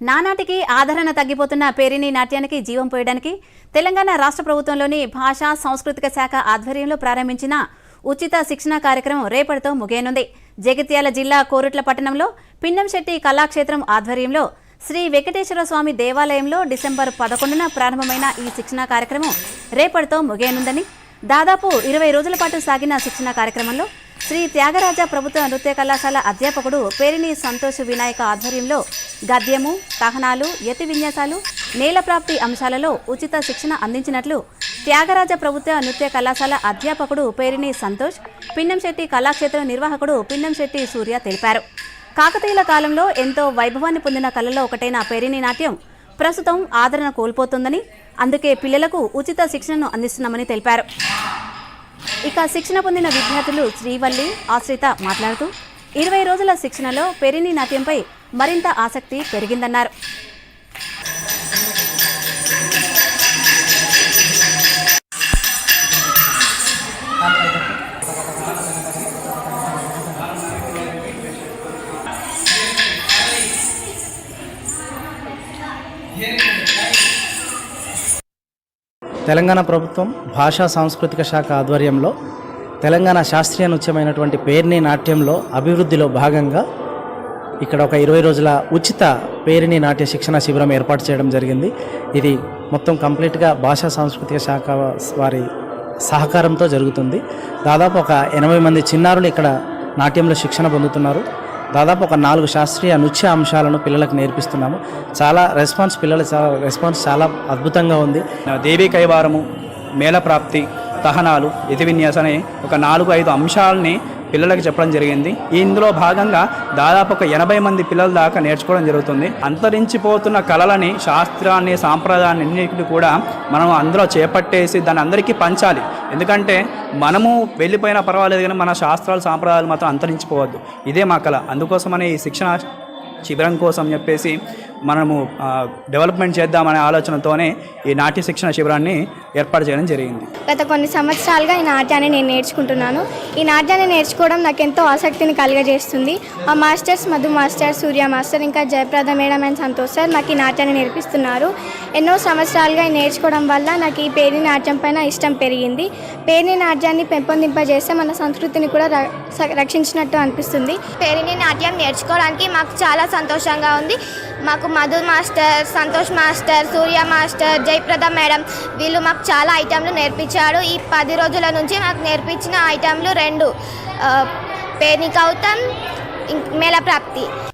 నానాటికి ఆదరణ తగ్గిపోతున్న పేరిని నాట్యానికి జీవం పోయడానికి తెలంగాణ రాష్ట్ర ప్రభుత్వంలోని భాషా సాంస్కృతిక శాఖ ఆధ్వర్యంలో ప్రారంభించిన ఉచిత శిక్షణ కార్యక్రమం రేపటితో ముగియనుంది. జగిత్యాల జిల్లా కోరుట్ల పట్టణంలో పిన్నంశెట్టి కళాక్షేత్రం ఆధ్వర్యంలో శ్రీ వెంకటేశ్వర స్వామి దేవాలయంలో డిసెంబర్ పదకొండున ప్రారంభమైన ఈ శిక్షణ కార్యక్రమం రేపటితో ముగియనుందని దాదాపు ఇరవై రోజుల పాటు సాగిన శిక్షణ కార్యక్రమంలో శ్రీ త్యాగరాజ ప్రభుత్వ నృత్య కళాశాల అధ్యాపకుడు పేరిణి సంతోష్ వినాయక ఆధ్వర్యంలో గద్యము తహనాలు యతి విన్యాసాలు నేలప్రాప్తి అంశాలలో ఉచిత శిక్షణ అందించినట్లు త్యాగరాజ ప్రభుత్వ నృత్య కళాశాల అధ్యాపకుడు పేరిణి సంతోష్ పిన్నంశెట్టి కళాక్షేత్ర నిర్వాహకుడు పిన్నంశెట్టి సూర్య తెలిపారు. కాకతీయుల కాలంలో ఎంతో వైభవాన్ని పొందిన కళలో ఒకటైన పేరిణి నాట్యం ప్రస్తుతం ఆదరణ కోల్పోతుందని అందుకే పిల్లలకు ఉచిత శిక్షణను అందిస్తున్నామని తెలిపారు. ఇక శిక్షణ పొందిన విద్యార్థులు శ్రీవల్లి ఆశ్రిత మాట్లాడుతూ ఇరవై రోజుల శిక్షణలో పెరిని నాట్యంపై మరింత ఆసక్తి పెరిగిందన్నారు. తెలంగాణ ప్రభుత్వం భాషా సాంస్కృతిక శాఖ ఆధ్వర్యంలో తెలంగాణ శాస్త్రీయ నృత్యమైనటువంటి పేరిణి నాట్యంలో అభివృద్ధిలో భాగంగా ఇక్కడ ఒక ఇరవై రోజుల ఉచిత పేరిణి నాట్య శిక్షణ శిబిరం ఏర్పాటు చేయడం జరిగింది. ఇది మొత్తం కంప్లీట్గా భాషా సాంస్కృతిక శాఖ వారి సహకారంతో జరుగుతుంది. దాదాపు ఒక ఎనభై మంది చిన్నారులు ఇక్కడ నాట్యంలో శిక్షణ పొందుతున్నారు. దాదాపు ఒక నాలుగు శాస్త్రీయ నృత్య అంశాలను పిల్లలకు నేర్పిస్తున్నాము. చాలా రెస్పాన్స్ పిల్లల చాలా రెస్పాన్స్ చాలా అద్భుతంగా ఉంది. దేవీ కైవారము మేళప్రాప్తి తహనాలు ఇతి విన్యాసం అనే ఒక నాలుగు ఐదు అంశాలని పిల్లలకు చెప్పడం జరిగింది. ఇందులో భాగంగా దాదాపు ఒక ఎనభై మంది పిల్లల దాకా నేర్చుకోవడం జరుగుతుంది. అంతరించిపోతున్న కళలని శాస్త్రాన్ని సాంప్రదాయాన్ని అన్నిటిని కూడా మనం అందులో చేపట్టేసి దాన్ని అందరికీ పంచాలి. ఎందుకంటే మనము వెళ్ళిపోయినా పర్వాలేదు కానీ మన శాస్త్రాలు సాంప్రదాయాలు మాత్రం అంతరించిపోవద్దు. ఇదే మా కళ. అందుకోసమనే ఈ శిక్షణ శిబిరం కోసం చెప్పేసి మనము డెవలప్మెంట్ చేద్దామనే ఆలోచనతోనే ఈ నాట్య శిక్షణ శిబిరాన్ని ఏర్పాటు చేయడం జరిగింది. గత కొన్ని సంవత్సరాలుగా ఈ నాట్యాన్ని నేను నేర్చుకుంటున్నాను. ఈ నాట్యాన్ని నేర్చుకోవడం నాకు ఎంతో ఆసక్తిని కలుగజేస్తుంది. మా masters Madhu master Surya master ఇంకా Jayaprada madam and Santosh sir నాకు ఈ నాట్యాన్ని నేర్పిస్తున్నారు. ఎన్నో సంవత్సరాలుగా ఈ నేర్చుకోవడం వల్ల నాకు ఈ పేరుని నాట్యం పైన ఇష్టం పెరిగింది. పేరుని నాట్యాన్ని పెంపొందింపజేస్తే మన సంస్కృతిని కూడా ర- స- రక్షించినట్టు అనిపిస్తుంది. పేరిని నాట్యం నేర్చుకోవడానికి మాకు చాలా సంతోషంగా ఉంది. మాకు Madhu master Santosh master Surya master Jayaprada madam వీళ్ళు మాకు చాలా ఐటెంలు నేర్పించారు. ఈ పది రోజుల నుంచి మాకు నేర్పించిన ఐటెంలు రెండు. ఆ, పేని కౌతం ఇంక్- మేళప్రాప్తి.